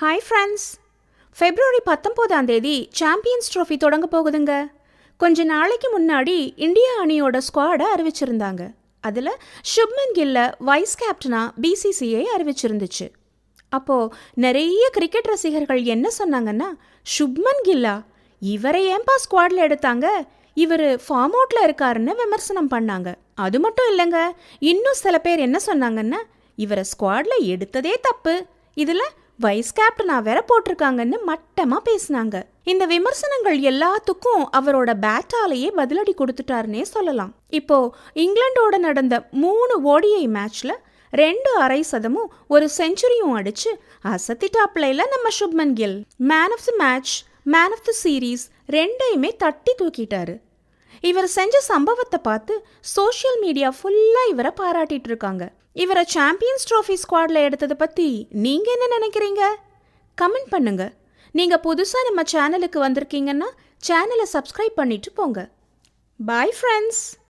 Hi friends February பத்தொம்போதாம் தேதி champions trophy தொடங்க போகுதுங்க. கொஞ்ச நாளைக்கு முன்னாடி இந்தியா அணியோட ஸ்குவாடை அறிவிச்சிருந்தாங்க. அதில் ஷுப்மன் கில்ல வைஸ் கேப்டனாக பிசிசிஐ அறிவிச்சிருந்துச்சு. அப்போது நிறைய கிரிக்கெட் ரசிகர்கள் என்ன சொன்னாங்கன்னா சுப்மன் கில்லா இவரை ஏன்பா ஸ்குவாடில் எடுத்தாங்க? இவர் ஃபார்ம் அவுட்டில் இருக்காருன்னு விமர்சனம் பண்ணாங்க. அது மட்டும் இல்லைங்க. இன்னும் சில பேர் என்ன சொன்னாங்கன்னா இவரை ஸ்குவாடில் எடுத்ததே தப்பு. இதில் வைஸ் கேப்டனா வேற போட்டிருக்காங்கன்னு மட்டமா பேசினாங்க. இந்த விமர்சனங்கள் எல்லாத்துக்கும் அவரோட பேட்டாலேயே பதிலடி கொடுத்துட்டாருன்னே சொல்லலாம். இப்போ இங்கிலாண்டோட நடந்த மூணு ஓடிஐ மேட்ச்ல ரெண்டு அரை சதமும் ஒரு செஞ்சுரியும் அடிச்சு அசத்திட்டாப்லையில நம்ம Shubman Gill. Man of the match man of the series ரெண்டையுமே தட்டி தூக்கிட்டாரு. இவர் செஞ்ச சம்பவத்தை பார்த்து சோஷியல் மீடியா ஃபுல்லாக இவரை பாராட்டிட்டு இருக்காங்க. இவரை சாம்பியன்ஸ் ட்ராஃபி ஸ்குவாடில் எடுத்ததை பற்றி நீங்கள் என்ன நினைக்கிறீங்க? கமெண்ட் பண்ணுங்க. நீங்கள் புதுசாக நம்ம சேனலுக்கு வந்திருக்கீங்கன்னா சேனலை சப்ஸ்கிரைப் பண்ணிட்டு போங்க. Bye friends